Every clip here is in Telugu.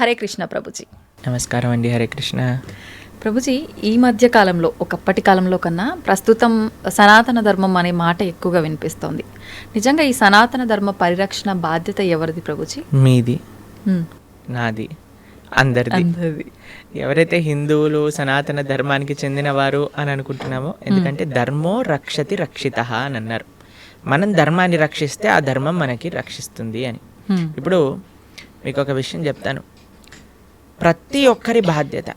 హరే కృష్ణ ప్రభుజీ. నమస్కారం అండి హరే కృష్ణ. ప్రభుజీ ఈ మధ్య కాలంలో ఒకప్పటి కాలంలో కన్నా ప్రస్తుతం సనాతన ధర్మం అనే మాట ఎక్కువగా వినిపిస్తోంది. నిజంగా ఈ సనాతన ధర్మ పరిరక్షణ బాధ్యత ఎవరిది ప్రభుజీ? మీది. నాది. అందరిది. ఎవరైతే హిందువులు సనాతన ధర్మానికి చెందినవారు అని అనుకుంటున్నామో ఎందుకంటే ధర్మో రక్షతి రక్షిత అని అన్నారు. మనం ధర్మాన్ని రక్షిస్తే ఆ ధర్మం మనకి రక్షిస్తుంది అని. ఇప్పుడు మీకు ఒక విషయం చెప్తాను. ప్రతి ఒక్కరి బాధ్యత.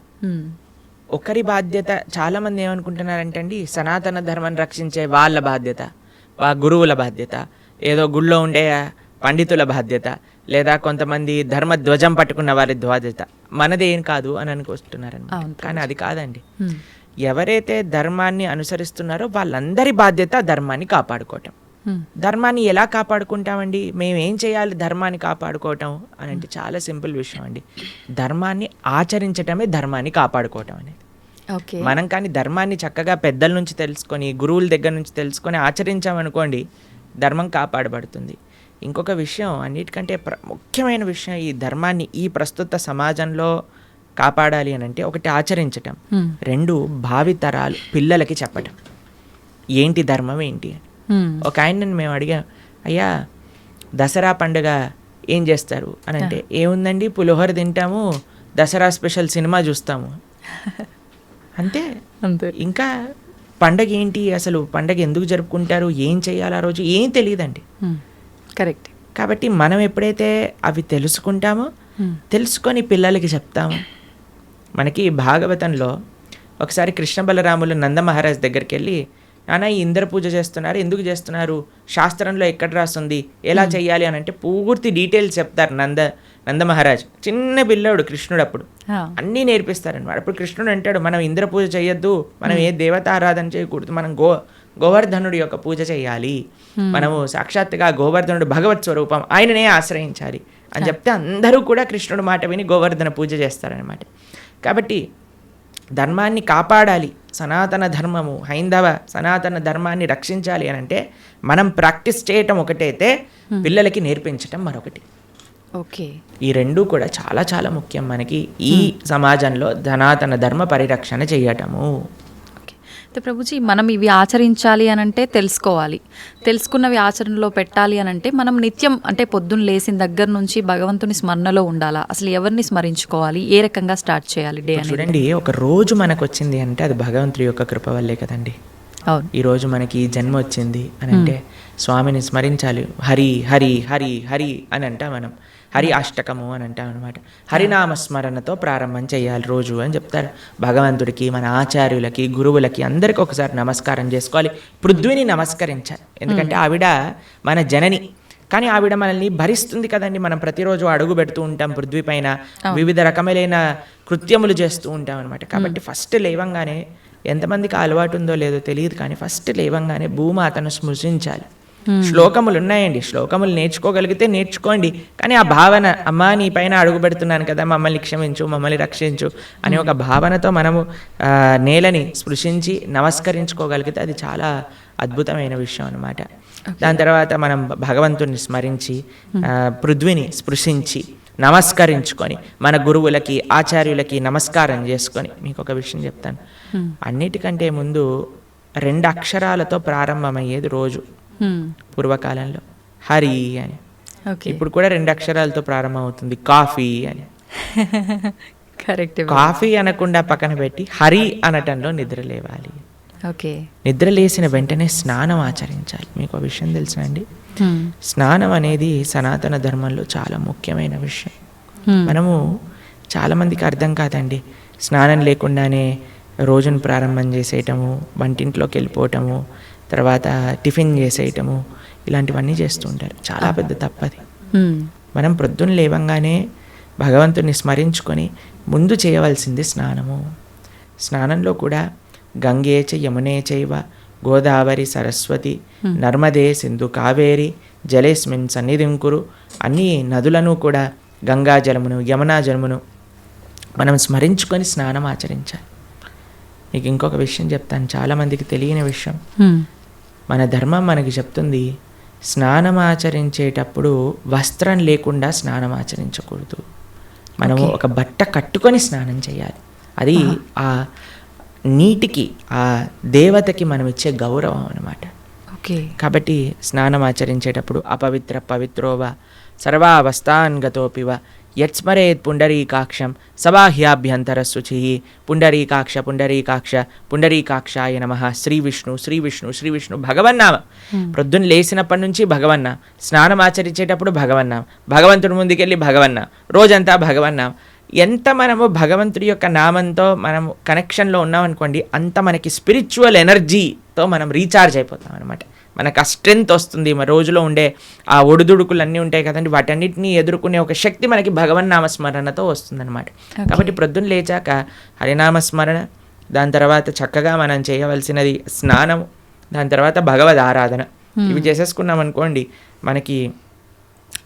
ఒకరి బాధ్యత చాలామంది ఏమనుకుంటున్నారంటే అండి సనాతన ధర్మాన్ని రక్షించే వాళ్ళ బాధ్యత వా గురువుల బాధ్యత ఏదో గుళ్ళో ఉండే పండితుల బాధ్యత లేదా కొంతమంది ధర్మ ధ్వజం పట్టుకున్న వారి బాధ్యత. మనదేం కాదు అని అనుకొస్తున్నారనమాట కానీ అది కాదండి. ఎవరైతే ధర్మాన్ని అనుసరిస్తున్నారో వాళ్ళందరి బాధ్యత ధర్మాన్ని కాపాడుకోవటం. ధర్మాన్ని ఎలా కాపాడుకుంటామండి? మేము ఏం చేయాలి? ధర్మాన్ని కాపాడుకోవటం అని అంటే చాలా సింపుల్ విషయం అండి. ధర్మాన్ని ఆచరించటమే ధర్మాన్ని కాపాడుకోవటం అనేది. ఓకే. మనం కానీ ధర్మాన్ని చక్కగా పెద్దల నుంచి తెలుసుకొని గురువుల దగ్గర నుంచి తెలుసుకొని ఆచరించామనుకోండి ధర్మం కాపాడబడుతుంది. ఇంకొక విషయం అన్నిటికంటే ప్ర ముఖ్యమైన విషయం ఈ ధర్మాన్ని ఈ ప్రస్తుత సమాజంలో కాపాడాలి అని అంటే ఒకటి ఆచరించటం. రెండు భావితరాలు పిల్లలకి చెప్పటం. ఏంటి ధర్మం ఏంటి అని. ఒక ఆయనని మేము అడిగాం అయ్యా దసరా పండుగ ఏం చేస్తారు? అని అంటే ఏముందండి పులిహోర తింటాము దసరా స్పెషల్ సినిమా చూస్తాము. అంతే అంతే. ఇంకా పండగ ఏంటి? అసలు పండగ ఎందుకు జరుపుకుంటారు? ఏం చేయాలి ఆ రోజు? ఏం తెలియదండి. కరెక్ట్. కాబట్టి మనం ఎప్పుడైతే అవి తెలుసుకుంటామో తెలుసుకొని పిల్లలకి చెప్తాము. మనకి భాగవతంలో ఒకసారి కృష్ణ బలరాములు నంద మహారాజ్ దగ్గరికి వెళ్ళి నాన్న ఈ ఇంద్ర పూజ చేస్తున్నారు ఎందుకు చేస్తున్నారు? శాస్త్రంలో ఎక్కడ రాస్తుంది ఎలా చేయాలి అని అంటే పూర్తి డీటెయిల్స్ చెప్తారు నంద నంద మహారాజ్. చిన్న పిల్లోడు కృష్ణుడు అప్పుడు. అన్నీ నేర్పిస్తారనమాట అప్పుడు కృష్ణుడు అంటాడు మనం ఇంద్ర పూజ చేయొద్దు మనం ఏ దేవత ఆరాధన చేయకూడదు మనం గో గోవర్ధనుడి యొక్క పూజ చేయాలి మనము సాక్షాత్తుగా గోవర్ధనుడు భగవత్ స్వరూపం ఆయననే ఆశ్రయించాలి. అని చెప్తే అందరూ కూడా కృష్ణుడు మాట విని గోవర్ధన పూజ చేస్తారనమాట కాబట్టి ధర్మాన్ని కాపాడాలి. సనాతన ధర్మము హైందవ సనాతన ధర్మాన్ని రక్షించాలి అని అంటే మనం ప్రాక్టీస్ చేయటం ఒకటైతే పిల్లలకి నేర్పించటం మరొకటి. ఓకే. ఈ రెండూ కూడా చాలా చాలా ముఖ్యం మనకి ఈ సమాజంలో సనాతన ధర్మ పరిరక్షణ చేయటము. అయితే ప్రభుజీ మనం ఇవి ఆచరించాలి అని అంటే తెలుసుకోవాలి. తెలుసుకున్నవి ఆచరణలో పెట్టాలి అని అంటే మనం నిత్యం అంటే పొద్దున్న లేచిన దగ్గర నుంచి భగవంతుని స్మరణలో ఉండాలా? అసలు ఎవరిని స్మరించుకోవాలి? ఏ రకంగా స్టార్ట్ చేయాలి డే చూడండి ఒక రోజు మనకు వచ్చింది అంటే అది భగవంతుడి యొక్క కృప వల్లే కదండి. అవును. ఈ రోజు మనకి ఈ జన్మ వచ్చింది అని అంటే స్వామిని స్మరించాలి. హరి హరి హరి హరి అని అంటాం మనం. హరి అష్టకము అని అంటాం అనమాట హరినామ స్మరణతో ప్రారంభం చేయాలి రోజు అని చెప్తారు. భగవంతుడికి మన ఆచార్యులకి గురువులకి అందరికీ ఒకసారి నమస్కారం చేసుకోవాలి. పృథ్వీని నమస్కరించాలి. ఎందుకంటే ఆవిడ మన జనని. కానీ ఆవిడ మనల్ని భరిస్తుంది కదండి. మనం ప్రతిరోజు అడుగు పెడుతూ ఉంటాం పృథ్వీ పైన. వివిధ రకములైన కృత్యములు చేస్తూ ఉంటాం అనమాట కాబట్టి ఫస్ట్ లేవంగానే ఎంతమందికి అలవాటు ఉందో లేదో తెలియదు కానీ ఫస్ట్ లేవంగానే భూమాతను స్మృశించాలి శ్లోకములు ఉన్నాయండి శ్లోకములు నేర్చుకోగలిగితే నేర్చుకోండి. కానీ ఆ భావన అమ్మా నీ పైన అడుగు పెడుతున్నాను కదా మమ్మల్ని క్షమించు మమ్మల్ని రక్షించు అనే ఒక భావనతో మనము నేలని స్పృశించి నమస్కరించుకోగలిగితే అది చాలా అద్భుతమైన విషయం అనమాట దాని తర్వాత మనం భగవంతుని స్మరించి ఆ, పృథ్వీని స్పృశించి నమస్కరించుకొని మన గురువులకి ఆచార్యులకి నమస్కారం చేసుకొని మీకు ఒక విషయం చెప్తాను. అన్నిటికంటే ముందు రెండు అక్షరాలతో ప్రారంభమయ్యేది రోజు. పూర్వకాలంలో. హరి అని. ఓకే ఇప్పుడు కూడా రెండు అక్షరాలతో ప్రారంభమవుతుంది. కాఫీ అని. కరెక్ట్ కాఫీ అనకుండా పక్కన పెట్టి హరి అనటంలో నిద్ర లేవాలి. ఓకే నిద్ర లేసిన వెంటనే స్నానం ఆచరించాలి. మీకు ఒక విషయం తెలుసా అండి? హ్మ్. స్నానం అనేది సనాతన ధర్మంలో చాలా ముఖ్యమైన విషయం. హ్మ్. మనము చాలామందికి అర్థం కాదండి. స్నానం లేకుండానే రోజును ప్రారంభం చేసేయటము వంటింట్లోకి వెళ్ళిపోవటము తర్వాత టిఫిన్ చేసేయటము ఇలాంటివన్నీ చేస్తూ ఉంటారు. చాలా పెద్ద తప్పది. మనం ప్రొద్దున లేవంగానే భగవంతుని స్మరించుకొని ముందు చేయవలసింది స్నానము. స్నానంలో కూడా గంగే చ యమునే చైవ గోదావరి సరస్వతి నర్మదే సింధు కావేరి జలేస్మిన్ సన్నిధిం కురు అన్ని నదులను కూడా గంగా జలమును యమునా జలమును మనం స్మరించుకొని స్నానం ఆచరించాలి. మీకు ఇంకొక విషయం చెప్తాను. చాలామందికి తెలియని విషయం. మన ధర్మం మనకి చెప్తుంది స్నానం ఆచరించేటప్పుడు వస్త్రం లేకుండా స్నానం ఆచరించకూడదు. మనము ఒక బట్ట కట్టుకొని స్నానం చేయాలి. అది ఆ నీటికి ఆ దేవతకి మనం ఇచ్చే గౌరవం అన్నమాట. ఓకే. కాబట్టి స్నానం ఆచరించేటప్పుడు అపవిత్ర పవిత్రోవ సర్వావస్థాన్ గతోపివ యత్స్మరేత్ పుండరీకాక్షం సబాహ్యాభ్యంతర శుచి పుండరీకాక్ష పుండరీకాక్ష పుండరీకాక్షాయ నమ శ్రీ విష్ణు శ్రీ విష్ణు శ్రీ విష్ణు భగవన్నామ ప్రొద్దున లేచినప్పటి నుంచి భగవన్న। స్నానం ఆచరించేటప్పుడు భగవన్నాం। భగవంతుడి ముందుకెళ్ళి భగవన్న। రోజంతా భగవన్నాం। ఎంత మనము భగవంతుడి యొక్క నామంతో మనం కనెక్షన్లో ఉన్నామనుకోండి అంత మనకి స్పిరిచువల్ ఎనర్జీతో మనం రీఛార్జ్ అయిపోతాం అనమాట మనకు ఆ స్ట్రెంగ్త్ వస్తుంది. మన రోజులో ఉండే ఆ ఒడిదుడుకులు అన్నీ ఉంటాయి కదండి. వాటన్నిటిని ఎదుర్కొనే ఒక శక్తి మనకి భగవన్నామ స్మరణతో వస్తుందన్నమాట. కాబట్టి ప్రొద్దున లేచాక హరినామ స్మరణ దాని తర్వాత చక్కగా మనం చేయవలసినది స్నానం దాని తర్వాత భగవద్ ఆరాధన ఇవి చేసేసుకున్నాం అనుకోండి మనకి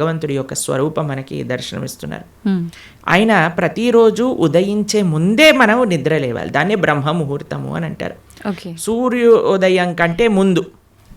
భగవంతుడి యొక్క స్వరూపం మనకి దర్శనమిస్తున్నారు. ఆయన ప్రతిరోజు ఉదయించే ముందే మనం నిద్ర లేవాలి. దాన్నే బ్రహ్మ ముహూర్తము అని అంటారు. సూర్యోదయం కంటే ముందు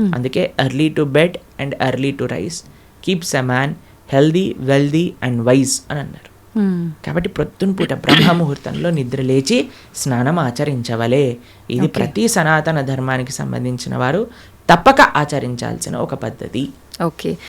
అందుకే early to bed and early to rise keeps a man healthy wealthy and wise అని అన్నారు. హ్మ్. కాబట్టి ప్రొద్దున పూట బ్రహ్మ ముహూర్తంలో నిద్ర లేచి స్నానం ఆచరించవలే. ఇది ప్రతి సనాతన ధర్మానికి సంబంధించిన వారు తప్పక ఆచరించాల్సిన ఒక పద్ధతి. ఓకే